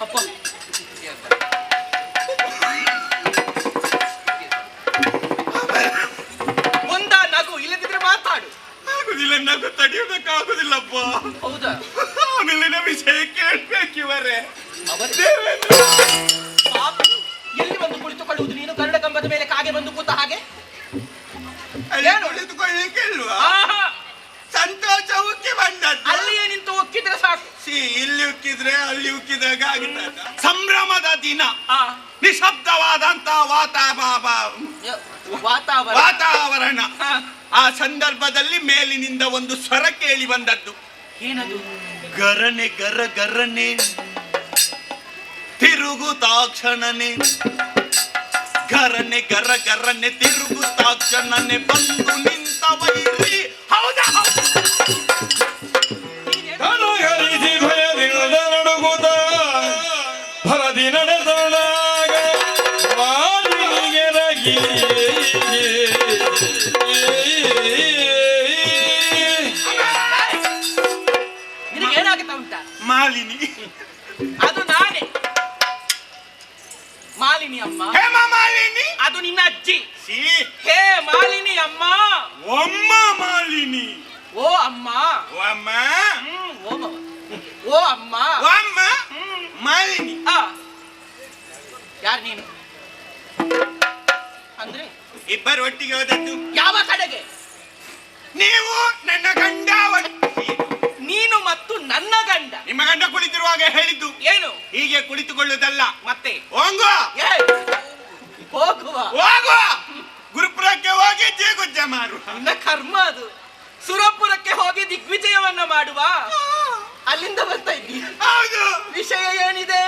ಅಪ್ಪ. ಒಂದ ನಗು ಇಲ್ಲದಿದ್ರೆ ಮಾತಾಡು. ಆಗುದಿಲ್ಲ ನಗು ತಡೆಯೋದಕ್ಕಾಗುದಿಲ್ಲಪ್ಪ ಹೌದಾ? ಆಮೇಲಿನ ವಿಷಯ ಕೇಳ್ಬೇಕಿವರೇ ಎಲ್ಲಿ ಬಂದು ಕುಳಿತುಕೊಳ್ಳುವುದು ನೀನು? ಕನ್ನಡ ಕಂಬದ ಮೇಲೆ ಕಾಗೆ ಬಂದು ಕೂತ ಹಾಗೆ? ಇಲ್ವಾ ಆಹಾ, ಸಂತೋಷ ಉಕ್ಕಿ ಬಂದದ್ದು. ಅಲ್ಲಿಯೇ ನಿಂತು ಒಕ್ಕಿದ್ರೆ ಸಾಕು. ಇಲ್ಲಿ ಉಕ್ಕಿದ್ರೆ ಅಲ್ಲಿ ಉಕ್ಕಿದಾಗ ಆಗುತ್ತೆ ಸಂಭ್ರಮದ ದಿನ. ನಿಶಬ್ದವಾದಂತ ವಾತಾವರಣ ವಾತಾವರಣ. ವಾತಾವರಣ. ಆ, ಆ ಸಂದರ್ಭದಲ್ಲಿ ಮೇಲಿನಿಂದ ಒಂದು ಸ್ವರ ಕೇಳಿ ಬಂದದ್ದು. ಏನದು? ಗರನೆ ಗರ ಗರನೆ. ತಿರುಗುತಾಕ್ಷಣನೆ ಗರನೆ ಗರ ಗರನೆ ತಿರುಗುತಾಕ್ಷಣನೆ ಬಂದು ನಿಂತ ವೈರಿ. ಹೌದಾ? ಭರದಿ ನಡೆದೊಳಗ ಉಂಟಾ ಮಾಲಿನಿ. ಅದು ನಾನೇ. ಮಾಲಿನಿ ಅಮ್ಮ. ಹೇಮ ಮಾಲಿನಿ? ಅದು ನಿನ್ನ ಅಜ್ಜಿ. ಸಿ ಹೇ ಮಾಲಿನಿ ಅಮ್ಮ. ಒಮ್ಮ ಮಾಲಿನಿ. ಓ ಅಮ್ಮ. ಓ ಅಮ್ಮ ಓ ಅಮ್ಮ ಓ ಅಮ್ಮ. ಮಾಲಿನಿ ಆ. ಯಾರು ನೀನು? ಅಂದ್ರೆ? ಇಬ್ಬರು ಒಟ್ಟಿಗೆ ಹೋದದ್ದು. ಯಾವ ಕಡೆಗೆ? ನೀವು ನನ್ನ ಗಂಡ. ನೀನು ಮತ್ತು ನನ್ನ ಗಂಡ. ನಿಮ್ಮ ಗಂಡ ಕುಳಿತಿರುವಾಗ ಹೇಳಿದ್ದು. ಏನು? ಹೀಗೆ ಕುಳಿತುಕೊಳ್ಳುವುದಲ್ಲ. ಮತ್ತೆ? ಹೋಗುವ. ಹೋಗುವ. ಹೋಗುವ. ಗುರುಪುರಕ್ಕೆ ಹೋಗಿ ಜೇಗುಜ್ಜ ಮಾರು ನಿನ್ನ ಕರ್ಮ ಅದು. ಸುರಪುರಕ್ಕೆ ಹೋಗಿ ದಿಗ್ವಿಜಯವನ್ನ ಮಾಡುವ. ಅಲ್ಲಿಂದ ಬರ್ತಾ ಇದ್ದೀವಿ. ಹೌದು. ವಿಷಯ ಏನಿದೆ?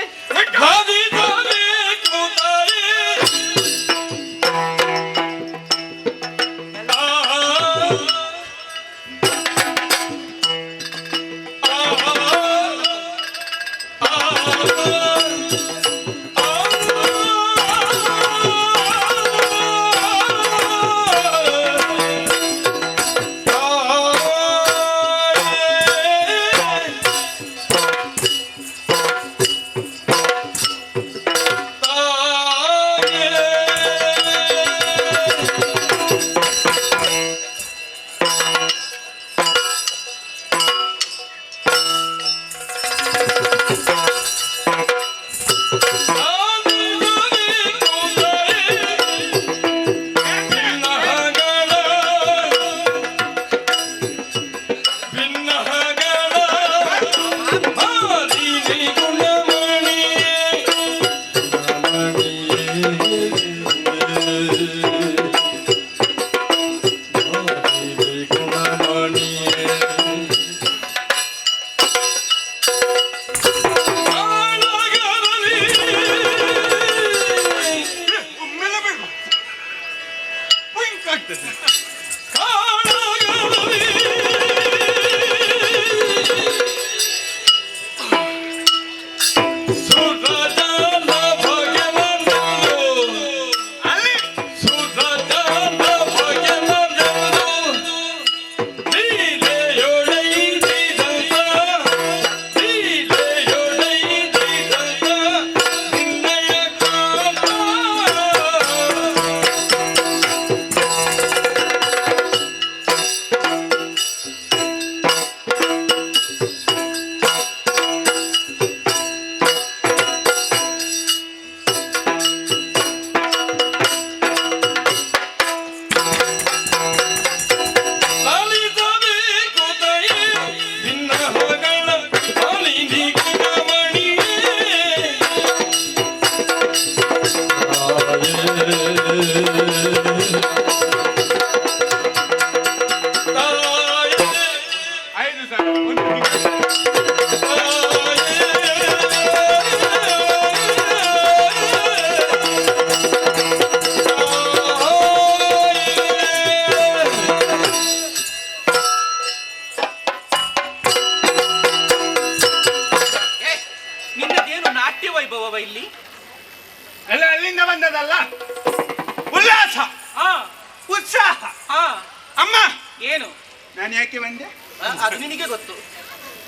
ಅದು ನಿನಗೆ ಗೊತ್ತು.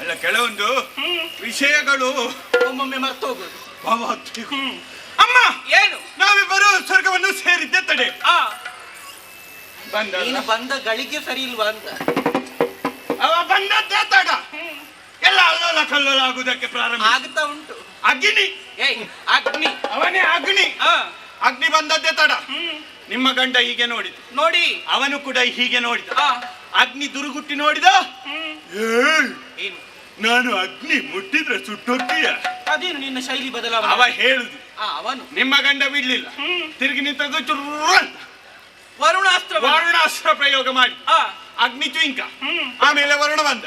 ಅಲ್ಲ ಕೆಲವೊಂದು ವಿಷಯಗಳು ಒಮ್ಮೊಮ್ಮೆ ಮರ್ತು ಹೋಗುದು ಭವತ್ತು. ಅಮ್ಮ! ಏನು? ನಾವಿಬ್ಬರು ಸ್ವರ್ಗವನ್ನು ಸೇರಿದ್ದೆ ತಡೆ. ಆ. ಬಂದ ನೀನು ಬಂದ ಗಳಿಗೆ ಸರಿ ಇಲ್ವಾ ಅಂತ. ಅವ ಬಂದದ್ದೇ ತಡ. ಎಲ್ಲ ಅಲ್ಲೋಲ ಕಲ್ಲೋಲ ಆಗುವುದಕ್ಕೆ ಪ್ರಾರಂಭ. ಆಗ್ತಾ ಉಂಟು. ಅಗ್ನಿ. ಏಯ್ ಅಗ್ನಿ. ಅವನೇ ಅಗ್ನಿ. ಆ. ಅಗ್ನಿ ಬಂದದ್ದೇ ತಡ. ನಿಮ್ಮ ಗಂಡ ಹೀಗೆ ನೋಡಿದ ನೋಡಿ. ಅವನು ಕೂಡ ಹೀಗೆ ನೋಡಿದ. ಆ. ಅಗ್ನಿ ದುರುಗುಟ್ಟಿ ನೋಡಿದ? ಏನು? ನಾನು ಅಗ್ನಿ ಮುಟ್ಟಿದ್ರೆ ಸುಟ್ಟೋಗ್ತೀಯ? ಅದೇನು ನಿನ್ನ ಶೈಲಿ ಅವ ಬದಲಾವಣೆ ಹೇಳುದು. ಆ ಅವನು. ನಿಮ್ಮ ಗಂಡ ಬಿಡ್ಲಿಲ್ಲ. ತಿರುಗಿ ನಿಂತದ್ದು ವರುಣಾಸ್ತ್ರ ಅಂತ ವರುಣಾಸ್ತ್ರ ವರುಣಾಸ್ತ್ರ ಪ್ರಯೋಗ ಮಾಡಿ. ಆ. ಅಗ್ನಿ ಚುಂಕ. ಆಮೇಲೆ ವರುಣ ಬಂದ.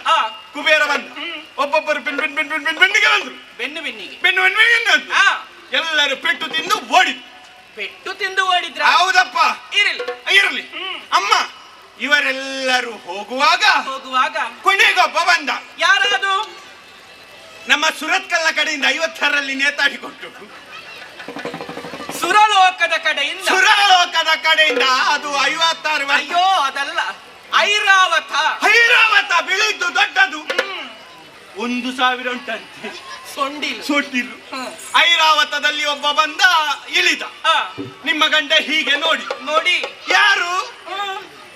ಕುಬೇರ ಬಂದ. ಒಬ್ಬೊಬ್ಬರು ಬೆನ್ ಬೆನ್ ಬೆನ್ ಬೆನ್ ಬೆನ್ ಬೆನ್ನಿಗೆ ಬಂದ್ರು. ಬೆನ್ನು ಬೆನ್ನಿಗೆ. ಬೆನ್ನು ಬೆನ್ನು ಬೆನ್ನು ಅಂದ್ರು. ಆ. ಎಲ್ಲರೂ ಪೆಟ್ಟು ತಿಂದು ಓಡಿದ್ರು. ಪೆಟ್ಟು ತಿಂದು ಓಡಿದ್ರ? ಹೌದಪ್ಪ. ಇರಲಿ. ಇರಲಿ. ಅಮ್ಮ. ಇವರೆಲ್ಲರೂ ಹೋಗುವಾಗ ಹೋಗುವಾಗ ಕೊನೆಗೊಬ್ಬ ಬಂದ. ಯಾರದು? ನಮ್ಮ ಸುರತ್ಕಲ್ಲ ಕಡೆಯಿಂದ ಐವತ್ತರಲ್ಲಿ ನೇತಾಡಿಕೊಟ್ಟು ಸುರಲೋಕದ ಕಡೆಯಿಂದ? ಸುರಲೋಕದ ಕಡೆಯಿಂದ ಅದು ಐವತ್ತಾರು ಅಯ್ಯೋ ಅದಲ್ಲ. ಐರಾವತ. ಐರಾವತ ಬೆಳೆಯಿತು ದೊಡ್ಡದು. ಒಂದು ಸಾವಿರ ಉಂಟಂತೆ. ಸೊಂಡಿಲು. ಸೊಟ್ಟಿರು ಐರಾವತದಲ್ಲಿ ಒಬ್ಬ ಬಂದ ಇಳಿದ. ನಿಮ್ಮ ಗಂಡ ಹೀಗೆ ನೋಡಿ. ನೋಡಿ. ಯಾರು?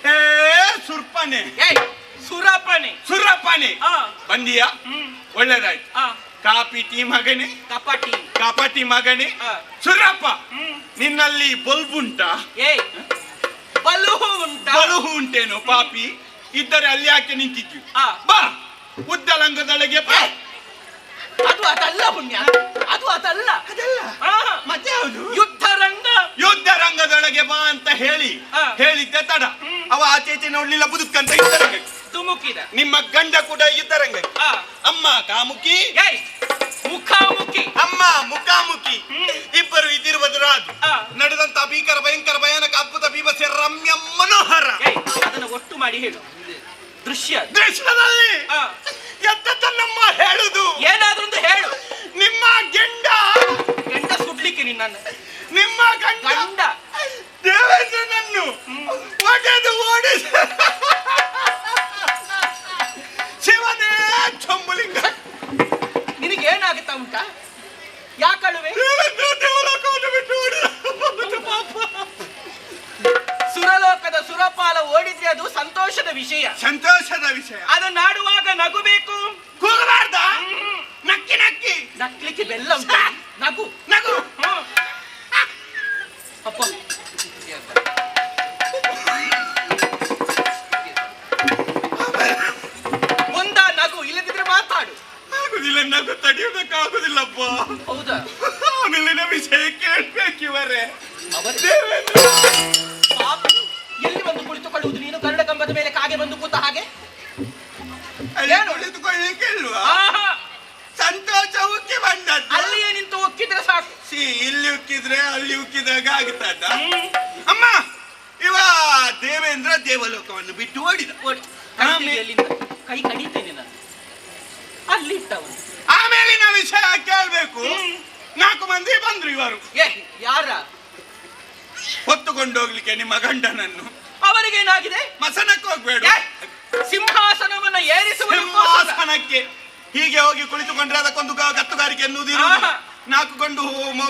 ಏ ಸುರ್ಪನೆ. ಏಯ್ ಸುರಪನೆ. ಸುರಪನೆ. ಆ ಬಂದಿಯಾ? ಹ್ಮ್. ಒಳ್ಳೇದಾಯ್ತು. ಆ ಕಾಪಿ ಟೀ ಮಗನೇ? ಕಪಟಿ. ಕಪಟಿ ಮಗನೆ? ಆ. ಸುರಪ್ಪ ಹ್ಮ್. ನಿನ್ನಲ್ಲಿ ಬಲ್ಬ್ ಉಂಟಾ? ಏಯ್ ಬಲುಹು ಉಂಟ? ಬಲುಹು ಉಂಟೇನು ಪಾಪಿ? ಇದ್ದರೆ ಅಲ್ಲಿ ಯಾಕೆ ನಿಂತಿದ್ವಿ? ಆ ಬಾ ಉದ್ದಲಂಗದೊಳಗೆ ಬಾ. ಅದು ಅದಲ್ಲ ಪುಣ್ಯ. ಅದು ಅದಲ್ಲ. ಅದಲ್ಲ? ಆ, ಮತ್ತೆ ಹೌದು ಯುದ್ಧ ಯುದ್ಧ ರಂಗದೊಳಗೆ ಬಾ ಅಂತ ಹೇಳಿ. ಹೇಳಿದ್ದೆ ತಡ. ಅವ ಆಚೆ ಈಚೆ ನೋಡ್ಲಿಲ್ಲ ಬುದುಕಂತ ಯುದ್ಧ ರಂಗಕ್ಕೆ ತುಮುಕಿದ. ನಿಮ್ಮ ಗಂಡ ಕೂಡ ಯುದ್ಧ ರಂಗ ಆ. ಅಮ್ಮ ಕಾಮುಕಿ ಏಯ್ ಮುಖಾಮುಖಿ. ಅಮ್ಮ ಮುಖಾಮುಖಿ. ಇಬ್ಬರು ಇದ್ದಿರುವುದು ರಾಜು. ಆ. ನಡೆದಂತ ಭೀಕರ ಭಯಂಕರ ಭಯಾನಕ ಅದ್ಭುತ ಭೀಮಸೆ ರಮ್ಯ ಮನೋಹರ ಅದನ್ನು ಅದನ್ನ ಒಟ್ಟು ಮಾಡಿ ಹೇಳು. ದೃಶ್ಯ ದೃಶ್ಯದಲ್ಲಿ ಆ. ತನ್ನಮ್ಮ ಹೇಳುದು. ಏನಾದ್ರೊಂದು ನಕ್ಲಿಕ್ಕೆ ಬೆಲ್ಲ ಉಂಟು. ನಗು ನಗು. ಹ್ಮ್. ಅಪ್ಪ. ಮುಂದ ನಗು ಇಲ್ಲದಿದ್ರೆ ಮಾತಾಡು. ಆಗುದಿಲ್ಲ ನಗು ತಡೆಯುವುದಕ್ಕಾಗುದಿಲ್ಲಪ್ಪ. ಹೌದಾ? ಆಮೇಲಿನ ವಿಷಯ ಕೇಳ್ಬೇಕಿವರೇ ಅವತ್ತೇ ದೇವೇಂದ್ರ! ಉಕ್ಕಿದ್ರೆ ಅಲ್ಲಿ ಉಕ್ಕಿದಾಗ ಆಗುತ್ತದ ಅಮ್ಮ ಇವ ದೇವೇಂದ್ರ ದೇವಲೋಕವನ್ನು ಬಿಟ್ಟು ಓಡಿದ. ಕೈ ಕಡಿತೇನೆ ನಾನು. ಅಲ್ಲಿ ಇಟ್ಟವನು ಆಮೇಲಿನ ವಿಷಯ ಕೇಳ್ಬೇಕು. ನಾಲ್ಕು ಮಂದಿ ಬಂದ್ರು ಇವರು. ಯಾರ? ಹೊತ್ತುಕೊಂಡು ಹೋಗ್ಲಿಕ್ಕೆ ನಿಮ್ಮ ಗಂಡನನ್ನು. ಅವರಿಗೇನಾಗಿದೆ? ಮಸನಕ್ಕೆ ಹೋಗ್ಬೇಡ. ಸಿಂಹಾಸನವನ್ನ ಏರಿಸುವ ಸಿಂಹಾಸನಕ್ಕೆ ಹೀಗೆ ಹೋಗಿ ಕುಳಿತುಕೊಂಡ್ರೆ ಅದಕ್ಕೊಂದು ಕತ್ತುಗಾರಿಕೆ ಗತ್ತುಗಾರಿಕೆ ಗಂಡು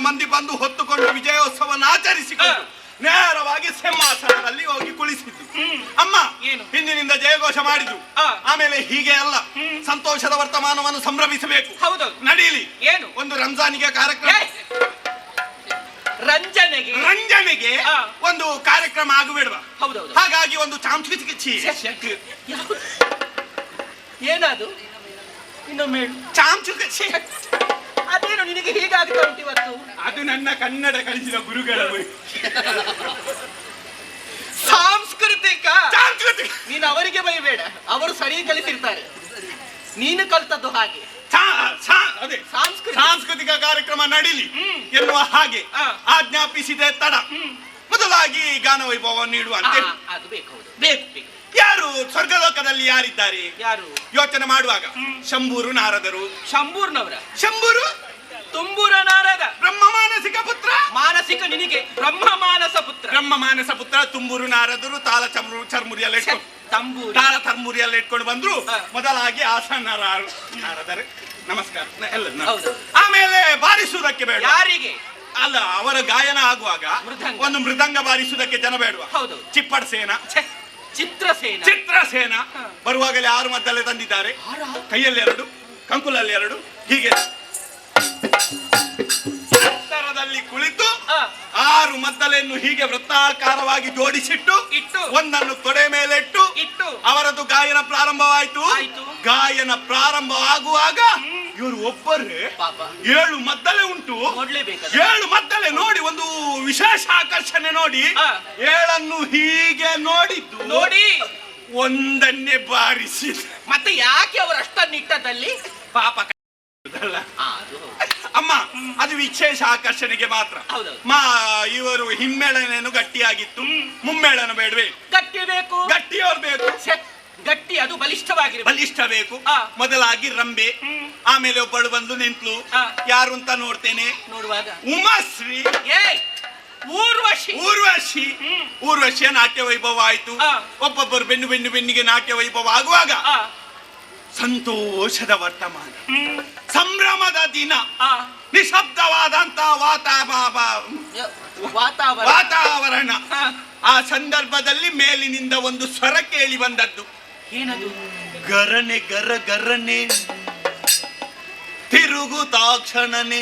ಮಂದಿ ಬಂದು ಹೊತ್ತುಕೊಂಡು ವಿಜಯೋತ್ಸವವನ್ನು ಆಚರಿಸಿಕೊಂಡು. ನೇರವಾಗಿ ಸಿಂಹಾಸನದಲ್ಲಿ ಹೋಗಿ ಕುಳಿಸಿದ್ರು. ಅಮ್ಮ ಏನು? ಹಿಂದಿನಿಂದ ಜಯಘೋಷ ಮಾಡಿದ್ರು. ಆಮೇಲೆ ಹೀಗೆ ಅಲ್ಲ. ಸಂತೋಷದ ವರ್ತಮಾನವನ್ನು ಸಂಭ್ರಮಿಸಬೇಕು. ಹೌದು. ನಡೀಲಿ. ಏನು? ಒಂದು ರಂಜಾನಿಗೆ ಕಾರ್ಯಕ್ರಮ. ರಂಜನೆಗೆ? ರಂಜನೆಗೆ ಒಂದು ಕಾರ್ಯಕ್ರಮ ಆಗಬೇಡವಾ. ಹೌದು ಹಾಗಾಗಿ ಒಂದು ಸಾಂಸ್ಕೃತಿಕ ಏನಾದ್ರು. ಏನದು? ಇನ್ನೊಮ್ಮೆ. ಸಾಂಸ್ಕೃತಿಕ ಅದೇನು ನಿನಗೆ ಹೀಗಾಗ್ತಾ ಉಂಟು ಇವತ್ತು? ಅದು ನನ್ನ ಕನ್ನಡ ಕಲಿಸಿದ ಗುರುಗಳ. ಸಾಂಸ್ಕೃತಿಕ. ಸಾಂಸ್ಕೃತಿಕ. ನೀನು ಅವರಿಗೆ ಬೈಬೇಡ ಅವರು ಸರಿ ಕಲಿಸಿರ್ತಾರೆ ನೀನು ಕಲ್ತದ್ದು ಹಾಗೆ. ಅದೇ. ಸಾಂಸ್ಕೃತಿಕ. ಕಾರ್ಯಕ್ರಮ ನಡೀಲಿ ಎನ್ನುವ ಹಾಗೆ. ಆಜ್ಞಾಪಿಸಿದೆ ತಡ. ಮೊದಲಾಗಿ ಗಾನ ವೈಭವ ನೀಡುವ ಬೇಕು. ಬೇಕು. ಯಾರು ಸ್ವರ್ಗಲೋಕದಲ್ಲಿ ಯಾರಿದ್ದಾರೆ? ಯಾರು? ಯೋಚನೆ ಮಾಡುವಾಗ. ಶಂಭೂರು ನಾರದರು. ಶಂಭೂರ್ನವರ. ಶಂಭೂರು? ತುಂಬೂರ ನಾರದ ಬ್ರಹ್ಮ ಮಾನಸಿಕ ಪುತ್ರ? ಮಾನಸಿಕ ನಿನಗೆ. ಬ್ರಹ್ಮ ಮಾನಸ ಪುತ್ರ. ಬ್ರಹ್ಮ ಮಾನಸ ಪುತ್ರ ತುಂಬೂರು ನಾರದರು ತಾಲ ಚಮರು ಚರ್ಮುರಿಯಲ್ಲಿ ಇಟ್ಕೊಂಡು ತಂಬೂರು. ತಾಳ ತರ್ಮುರಿಯಲ್ಲಿ ಇಟ್ಕೊಂಡು ಬಂದ್ರು. ಮೊದಲಾಗಿ ಆಸನ ನಾರದರು. ನಮಸ್ಕಾರ. ಎಲ್ಲ ಹೌದು. ಆಮೇಲೆ ಬಾರಿಸುವುದಕ್ಕೆ ಬೇಡ. ಯಾರಿಗೆ? ಅಲ್ಲ ಅವರ ಗಾಯನ ಆಗುವಾಗ ಒಂದು ಮೃದಂಗ ಬಾರಿಸುವುದಕ್ಕೆ ಜನ ಬೇಡುವ. ಹೌದು. ಚಿಪ್ಪಡ್ ಸೇನ. ಚಿತ್ರಸೇನ. ಚಿತ್ರಸೇನ. ಬರುವಾಗಲೇ ಆರು ಮದ್ದಲ್ಲೇ ತಂದಿದ್ದಾರೆ. ಕೈಯಲ್ಲಿ ಎರಡು ಕಂಕುಲಲ್ಲಿ ಎರಡು. ಹೀಗೆ. ಎತ್ತರದಲ್ಲಿ ಕುಳಿತು ಆರು ಮದ್ದಲೆಯನ್ನು ಹೀಗೆ ವೃತ್ತಾಕಾರವಾಗಿ ಜೋಡಿಸಿಟ್ಟು ಇಟ್ಟು. ಒಂದನ್ನು ತೊಡೆ ಮೇಲೆ ಇಟ್ಟು. ಅವರದ್ದು ಗಾಯನ ಪ್ರಾರಂಭವಾಯಿತು. ಗಾಯನ ಪ್ರಾರಂಭವಾಗುವಾಗ ಇವರು ಒಬ್ಬರೇ ಪಾಪ. ಏಳು ಮದ್ದಲೆ ಉಂಟು. ನೋಡ್ಲೇಬೇಕಲ್ಲ ಏಳು ಮದ್ದಲೆ ನೋಡಿ ಒಂದು ವಿಶೇಷ ಆಕರ್ಷಣೆ ನೋಡಿ. ಹಾ. ಏಳನ್ನು ಹೀಗೆ ನೋಡಿದ್ದು ನೋಡಿ. ಒಂದನ್ನೇ ಬಾರಿಸಿ ಮತ್ತೆ ಯಾಕೆ ಅವರು ಅಷ್ಟನ್ನಿಟ್ಟದಲ್ಲಿ ಪಾಪ ಕ***ದಲ್ಲ. ಆ, ಅದು ಹೌದು. ಅಮ್ಮ ಅದು ವಿಶೇಷ ಆಕರ್ಷಣೆಗೆ ಮಾತ್ರ. ಹೌದೌದು. ಮಾ ಇವರು ಹಿಮ್ಮೇಳನೇನು ಗಟ್ಟಿಯಾಗಿತ್ತು ಮುಮ್ಮೇಳನ ಬೇಡವೆ. ಗಟ್ಟಿ ಬೇಕು. ಗಟ್ಟಿಯವ್ರು ಬೇಕು. ಛೆ, ಗಟ್ಟಿ ಅದು ಬಲಿಷ್ಠವಾಗಿರ ಬಲಿಷ್ಠ ಬೇಕು ಮೊದಲಾಗಿ ರಂಬೆ ಆಮೇಲೆ ಒಬ್ಬಳು ಬಂದು ನಿಂತ್ಲು ಯಾರು ಅಂತ ನೋಡ್ತೇನೆ? ನೋಡುವಾಗ. ಉಮಾಶ್ರೀ. ಏ ಊರ್ವಶಿ. ಊರ್ವಶಿ. ಊರ್ವಶಿಯ ನಾಟ್ಯ ವೈಭವ ಆಯ್ತು. ಒಬ್ಬೊಬ್ಬರು ಬೆನ್ನು ಬೆನ್ನು ಬೆನ್ನಿಗೆ ನಾಟ್ಯ ವೈಭವ ಆಗುವಾಗ ಸಂತೋಷದ ವರ್ತಮಾನ. ಸಂಭ್ರಮದ ದಿನ. ನಿಶಬ್ದವಾದಂತ ವಾತಾವರಣ. ಆ ಸಂದರ್ಭದಲ್ಲಿ ಮೇಲಿನಿಂದ ಒಂದು ಸ್ವರ ಕೇಳಿ ಬಂದದ್ದು. ಏನದು? ಗರನೆ ಗರ ಗರನೆ. ತಿರುಗುತಾಕ್ಷಣನೆ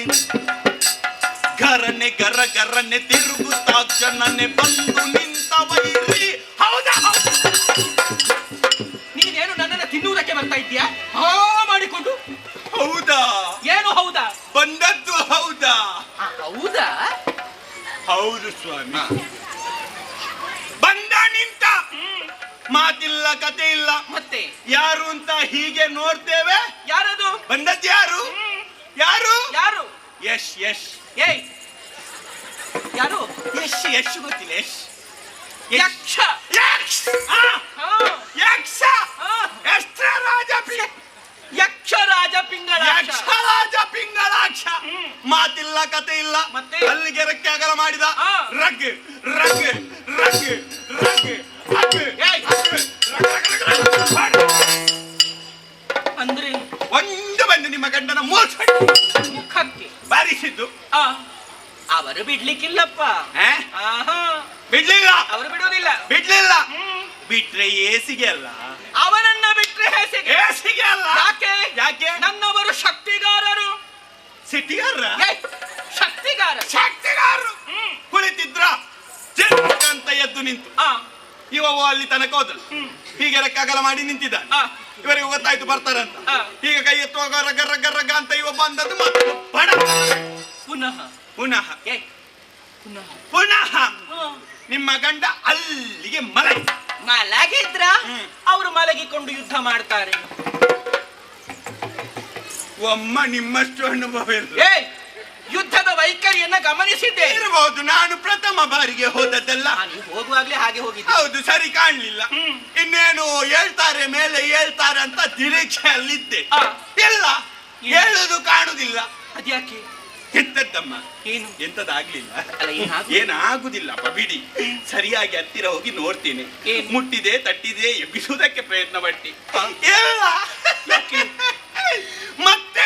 ಗರನೆ ಗರ ಗರನೆ ತಿರುಗುತಾಕ್ಷಣನೆ ಬಂದು ನಿಂತ ವೈರಿ. ಹೌದಾ? ನೀನೇನು ನನ್ನನ್ನ ತಿನ್ನುವುದಕ್ಕೆ ಬರ್ತಾ ಇದ್ದೀಯಾ? ಹಾ ಮಾಡಿಕೊಂಡು. ಹೌದಾ? ಏನು ಹೌದಾ? ಬಂದದ್ದು ಹೌದಾ? ಹೌದಾ? ಹೌದು ಸ್ವಾಮಿ ಬಂದ ನಿಂತ ಮಾತಿಲ್ಲ ಕತೆ ಇಲ್ಲ. ಮತ್ತೆ? ಯಾರು ಅಂತ ಹೀಗೆ ನೋಡ್ತೇವೆ? ಯಾರದು? ಬಂದದ್ದು ಯಾರು? ಯಾರು? ಯಾರು? ಯಶ್ ಯಶ್. ಏಯ್. ಯಾರು? ಯಶ್ ಯಶ್ ಗೊತ್ತಿಲ್ಲ ಯಶ್. ಯಕ್ಷ. ಯಕ್ಷ. ಹಾ. ಹಾ, ಯಕ್ಷ. ಎಷ್ಟ್ರ ರಾಜ ಯಕ್ಷ ರಾಜ ಪಿಂಗಳ ಯಕ್ಷ ರಾಜ ಪಿಂಗಳಾಕ್ಷ. ಮಾತಿಲ್ಲ ಕತೆ ಇಲ್ಲ. ಮತ್ತೆ? ಅಲ್ಲಿಗೆ ರೆಕ್ಕೆ ಅಗಲ ಮಾಡಿದ. ರಗ್ ರಗ್ ರಗ್ ರಗ್ ರಗ್. ಅಂದ್ರೆ ಒಂದು ಬಂದು ನಿಮ್ಮ ಗಂಡನ ಮೋಸ ಮುಖಕ್ಕೆ. ಬಾರಿಸಿದ್ದು. ಅವರು ಬಿಡ್ಲಿಕ್ಕಿಲ್ಲಪ್ಪ. ಬಿಡ್ಲಿಲ್ಲ. ಅವರು ಬಿಡೋದಿಲ್ಲ ಬಿಡ್ಲಿಲ್ಲ. ಬಿಟ್ರೆ ಏಸಿಗೆ ಅಲ್ಲ. ಅವನನ್ನ ಬಿಟ್ರೆ ಹೇಸಿಗೆ. ಅಲ್ಲ. ಯಾಕೆ? ಯಾಕೆ? ನನ್ನವರು ಶಕ್ತಿಗಾರರು. ಸಿಟಿಗಾರ? ಶಕ್ತಿಗಾರ ಶಕ್ತಿಗಾರರು. ಕುಳಿತಿದ್ರ ಅಂತ ಎದ್ದು ನಿಂತು. ಆ, ಇವ ಅಲ್ಲಿ ತನಕ ಹೋದಳು. ಹೀಗೆ ರೆಕ್ಕಾಗಲ ಮಾಡಿ ನಿಂತಿದ್ದ. ಇವರಿಗೆ ಗೊತ್ತಾಯ್ತು ಬರ್ತಾರಂತ. ಈಗ ಕೈ ಎತ್ತುವಾಗ ರಗ ರಗ ರಗ ಅಂತ ಇವ ಬಂದದ್ದು ಬಡ. ಪುನಃ. ಪುನಃ. ಪುನಃ. ಪುನಃ. ನಿಮ್ಮ ಗಂಡ ಅಲ್ಲಿಗೆ ಮಲಗಿ. ಮಲಗಿದ್ರ. ಅವರು ಮಲಗಿಕೊಂಡು ಯುದ್ಧ ಮಾಡ್ತಾರೆ. ಒಮ್ಮ ನಿಮ್ಮಷ್ಟು ಅನುಭವ ಇಲ್ಲ. ಯುದ್ಧದ ವೈಖರಿಯನ್ನ ಗಮನಿಸಿದ್ದೆ. ಇರಬಹುದು ನಾನು ಪ್ರಥಮ ಬಾರಿಗೆ ಹೋದದ್ದಲ್ಲ. ನಾನು ಹೋಗುವಾಗ್ಲೇ ಹಾಗೆ ಹೋಗಿದ್ದೆ. ಹೌದು ಸರಿ ಕಾಣ್ಲಿಲ್ಲ. ಇನ್ನೇನು ಹೇಳ್ತಾರೆ ಮೇಲೆ ಹೇಳ್ತಾರೆ ಅಂತ ನಿರೀಕ್ಷೆಯಲ್ಲಿದ್ದೆ. ಆ. ಇಲ್ಲ ಹೇಳುದು ಕಾಣುದಿಲ್ಲ ಅದ್ಯಾಕೆ? ಎಂತದ್ದಮ್ಮ ಏನು? ಎಂತದಾಗ್ಲಿಲ್ಲ ಅಲ್ಲ, ಏನಾಗು- ಏನಾಗುದಿಲ್ಲಪ್ಪ ಬಿಡಿ. ಸರಿಯಾಗಿ ಹತ್ತಿರ ಹೋಗಿ ನೋಡ್ತೇನೆ. ಏನು? ಮುಟ್ಟಿದೆ ತಟ್ಟಿದೆ ಎಬ್ಬಿಸುವುದಕ್ಕೆ ಪ್ರಯತ್ನ ಪಟ್ಟಿ. ಇಲ್ಲ.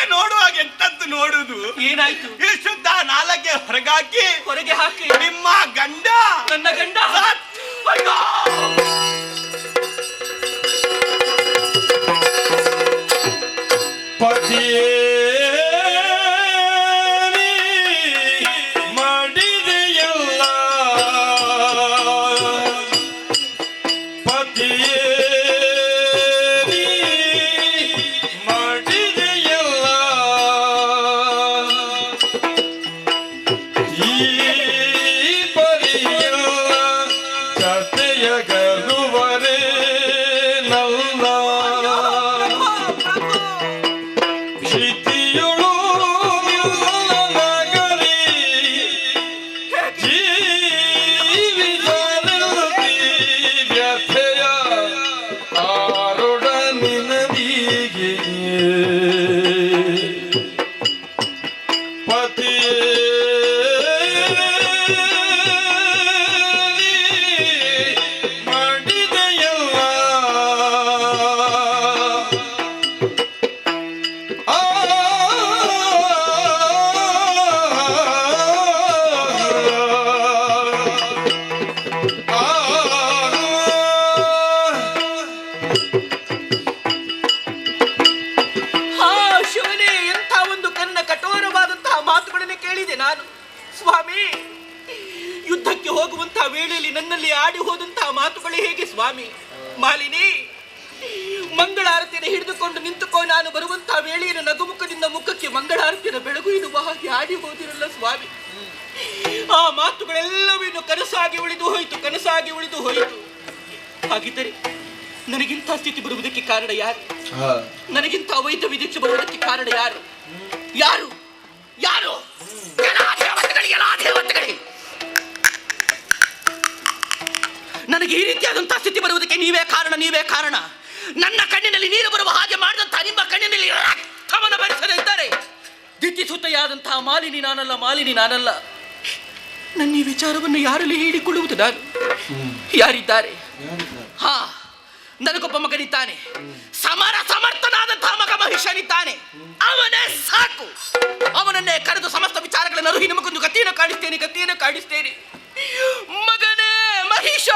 ನೋಡುವಾಗ ಎಂತದ್ದು ನೋಡುದು? ಏನಾಯ್ತು? ಈ ಶುದ್ಧ ನಾಲಕ್ಕೆ ಹೊರಗಾಕಿ ಹೊರಗೆ ಹಾಕಿ. ನಿಮ್ಮ ಗಂಡ ನನ್ನ ಗಂಡ? ಅಯ್ಯೋ! ಪತಿಯೇ ಆಡಿ ಹೋದಿರಲ್ಲ ಸ್ವಾಮಿ? ಆ ಮಾತುಗಳೆಲ್ಲವೇನು ಕನಸಾಗಿ ಉಳಿದು ಹೋಯಿತು ಕನಸಾಗಿ ಉಳಿದು ಹೋಯಿತು. ಹಾಗಿದ್ದರೆ ನನಗಿಂತ ಸ್ಥಿತಿ ಬರುವುದಕ್ಕೆ ಕಾರಣ ಯಾರು? ನನಗಿಂತ ಅವೈಧ ವಿದ್ಯುತ್ ಬರುವುದಕ್ಕೆ ಕಾರಣ ಯಾರು? ಯಾರು? ಯಾರು? ನನಗೆ ಈ ರೀತಿಯಾದಂತಹ ಸ್ಥಿತಿ ಬರುವುದಕ್ಕೆ ನೀವೇ ಕಾರಣ ನೀವೇ ಕಾರಣ. ನನ್ನ ಕಣ್ಣಿನಲ್ಲಿ ನೀರು ಬರುವ ಹಾಗೆ ಮಾಡಿದಂತಹ ನಿಮ್ಮ ಕಣ್ಣಿನಲ್ಲಿ ರಕ್ತವನ್ನು ಭರಿಸದೇ ಇದ್ದಾರೆ. ದಿತಿಸುತೆಯಾದಂತಹ ಮಾಲಿನಿ ನಾನಲ್ಲ ಮಾಲಿನಿ ನಾನಲ್ಲ. ನನ್ನ ಈ ವಿಚಾರವನ್ನು ಯಾರಲ್ಲಿ ಹೇಳಿಕೊಳ್ಳುವುದು ನಾನು? ಯಾರಿದ್ದಾರೆ? ಹಾ, ನನಗೊಬ್ಬ ಮಗನಿದ್ದಾನೆ. ಸಮರ ಸಮರ್ಥನಾದಂತಹ ಮಗ ಮಹಿಷನಿದ್ದಾನೆ. ಅವನೇ ಸಾಕು. ಅವನನ್ನೇ ಕರೆದು ಸಮಸ್ತ ವಿಚಾರಗಳನ್ನು ಅರುಹಿ ನಿಮಗೊಂದು ಗತಿಯನ್ನು ಕಾಣಿಸ್ತೇನೆ ಗತಿಯನ್ನು ಕಾಣಿಸ್ತೇನೆ. ಮಗನೇ ಮಹಿಷ!